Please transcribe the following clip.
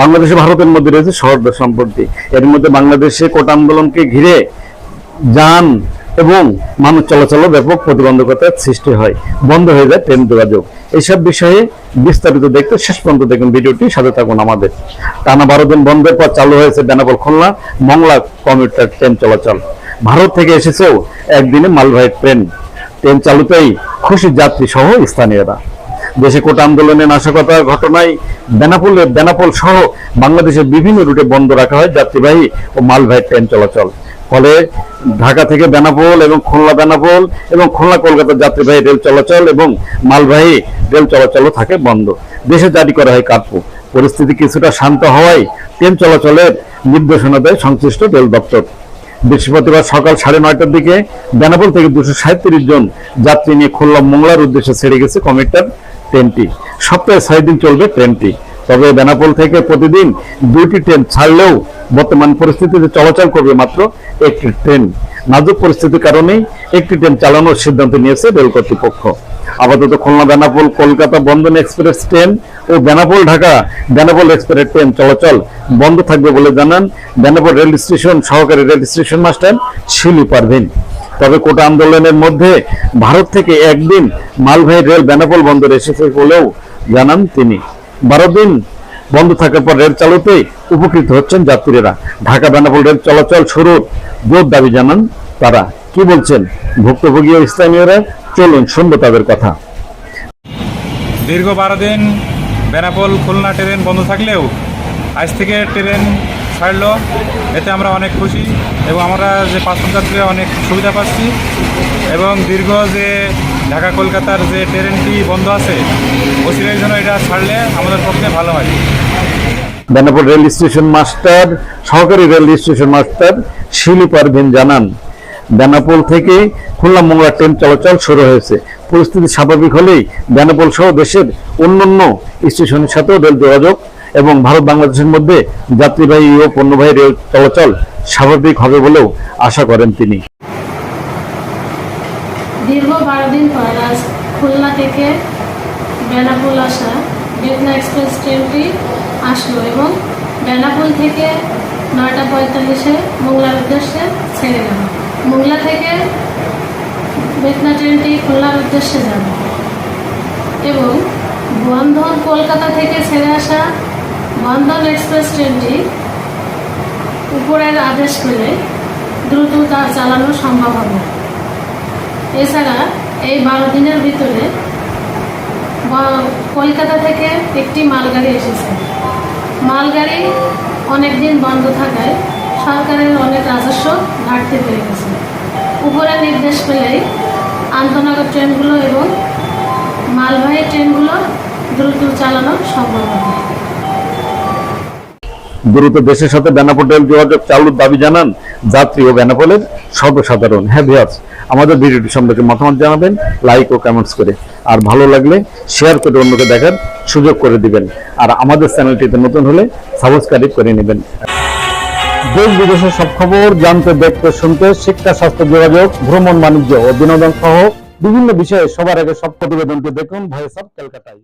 বাংলাদেশ ভারতের মধ্যে রয়েছে সহজ সম্পর্ক এর মধ্যে বাংলাদেশে কোটা আন্দোলনকে ঘিরে যান এবং মানুষ চলাচল ব্যাপক প্রতিবন্ধকতার সৃষ্টি হয়। বন্ধ হয়ে যায় ট্রেন যোগাযোগ। এইসব বিষয়ে বিস্তারিত দেখতে শেষ পর্যন্ত দেখুন ভিডিওটি, সাথে থাকুন আমাদের। টানা বারো দিন বন্ধের পর চালু হয়েছে বেনাপোল খুলনা, মংলা কমিউটার ট্রেন চলাচল। ভারত থেকে এসেছেও একদিনে মালবাহী ট্রেন। ট্রেন চালুতেই খুশি যাত্রী সহ স্থানীয়রা। দেশে কোটা আন্দোলনের নাশকতার ঘটনায় বেনাপোলে, বেনাপোল সহ বাংলাদেশের বিভিন্ন রুটে বন্ধ রাখা হয় যাত্রীবাহী ও মালবাহী ট্রেন চলাচল। ফলে ঢাকা থেকে বেনাপোল এবং খুলনা বেনাপোল এবং খুলনা কলকাতা যাত্রীবাহী রেল চলাচল এবং মালবাহী রেল চলাচলও থাকে বন্ধ। দেশে জারি করা হয় কার্ফু। পরিস্থিতি কিছুটা শান্ত হওয়ায় ট্রেন চলাচলের নির্দেশনা দেয় সংশ্লিষ্ট রেল দপ্তর। বৃহস্পতিবার সকাল সাড়ে নয়টার দিকে বেনাপোল থেকে দুশো সাঁত্রিশ জন যাত্রী নিয়ে খুলনা মোংলার উদ্দেশ্যে ছেড়ে গেছে কমিটার ট্রেনটি। সপ্তাহে ছয় দিন চলবে ট্রেনটি। তবে বেনাপোল থেকে প্রতিদিন দুইটি ট্রেন ছাড়লেও বর্তমান পরিস্থিতিতে চলাচল করবে মাত্র একটি ট্রেন। নাজুক পরিস্থিতির কারণেই একটি ট্রেন চালানোর সিদ্ধান্ত নিয়েছে রেল কর্তৃপক্ষ। আপাতত খুলনা বেনাপোল কলকাতা বন্ধন এক্সপ্রেস ট্রেন ও বেনাপোল ঢাকা বেনাপোল এক্সপ্রেস ট্রেন চলাচল বন্ধ থাকবে বলে জানান বেনাপোল রেল স্টেশন সহকারী rail station master Shili Parvin. তবে কোটা আন্দোলনের মধ্যে ভারত থেকে একদিন মালবাহী রেল বেনাপোল বন্দর এসেছে বলেও জানান তিনি। বারো দিন বন্ধ থাকার পর রেল চালুতে উপকৃত হচ্ছেন যাত্রীরা। ঢাকা বেনাপোল রেল চলাচল শুরুর জোর দাবি জানান তারা। কি বলছেন ভুক্তভোগী ও স্থানীয়রা? চলুন শুনব তাদের কথা। দীর্ঘ বারো দিন বেনাপোল খুলনা ট্রেন বন্ধ থাকলেও আজ থেকে ট্রেন ছাড়ল। এতে আমরা অনেক খুশি এবং আমরা যে পাঁচজন যাত্রীরা অনেক সুবিধা পাচ্ছি এবং দীর্ঘ যে ঢাকা কলকাতার যে ট্রেনটি বন্ধ আছে অচিরের জন্য এটা ছাড়লে আমাদের পক্ষে ভালো হয়। বেনাপোল রেল স্টেশন মাস্টার সহকারী rail station master Shili Parvin জানান বেনাপোল থেকে খুলনা মোংলা ট্রেন চলাচল শুরু হয়েছে। পরিস্থিতি স্বাভাবিক হলেই বেনাপোল সহ দেশের অন্যান্য স্টেশনের সাথেও রেল যোগাযোগ এবং ভারত বাংলাদেশের মধ্যে যাত্রীবাহী ও পণ্যবাহী রেল চলাচল স্বাভাবিক হবে বলেও আশা করেন তিনি। দীর্ঘ বারো দিন পর খুলনা থেকে বেনাপুল আসা বেতনা এক্সপ্রেস ট্রেনটি আসলো এবং বেনাপুল থেকে নয়টা পঁয়তাল্লিশে মোংলার উদ্দেশ্যে ছেড়ে গেল। মোংলা থেকে বেতনা ট্রেনটি খুলনার উদ্দেশ্যে যাবে এবং বন্ধন কলকাতা থেকে ছেড়ে আসা বন্ধন এক্সপ্রেস ট্রেনটি উপরের আদেশ পেলে দ্রুত তা চালানো সম্ভব হবে। এছাড়া এই বারো দিনের ভিতরে কলকাতা থেকে একটি মালগাড়ি এসেছে। মালগাড়ি অনেক দিন বন্ধ থাকায় সরকারের অনেক রাজস্ব ঘাটতি হয়ে গেছে। উপরে নির্দেশ পেলেই আন্তনগর ট্রেনগুলো এবং মালবাহী ট্রেনগুলো দ্রুত চালানো সম্ভব হবে। দ্রুত দেশের সাথে বেনাপোল রেল যোগাযোগ চালুর দাবি জানান যাত্রী ও বেনাপোলের সর্বসাধারণ। হ্যাঁ ভিয়াস আমাদের ভিডিওটি সম্পর্কে মতামত জানাবেন লাইক ও কমেন্টস করে। আর ভালো লাগলে শেয়ার করে অন্যকে দেখার সুযোগ করে দিবেন। আর আমাদের চ্যানেলটিতে নতুন হলে সাবস্ক্রাইব করে নেবেন। দেশ বিদেশের সব খবর জানতে, দেখতে, শুনতে, শিক্ষা, স্বাস্থ্য, যোগাযোগ, ভ্রমণ, বাণিজ্য ও বিনোদন সহ বিভিন্ন বিষয়ে সবার আগে সব প্রতিবেদনটি দেখুন ভয়েস অফ ক্যালকাটায়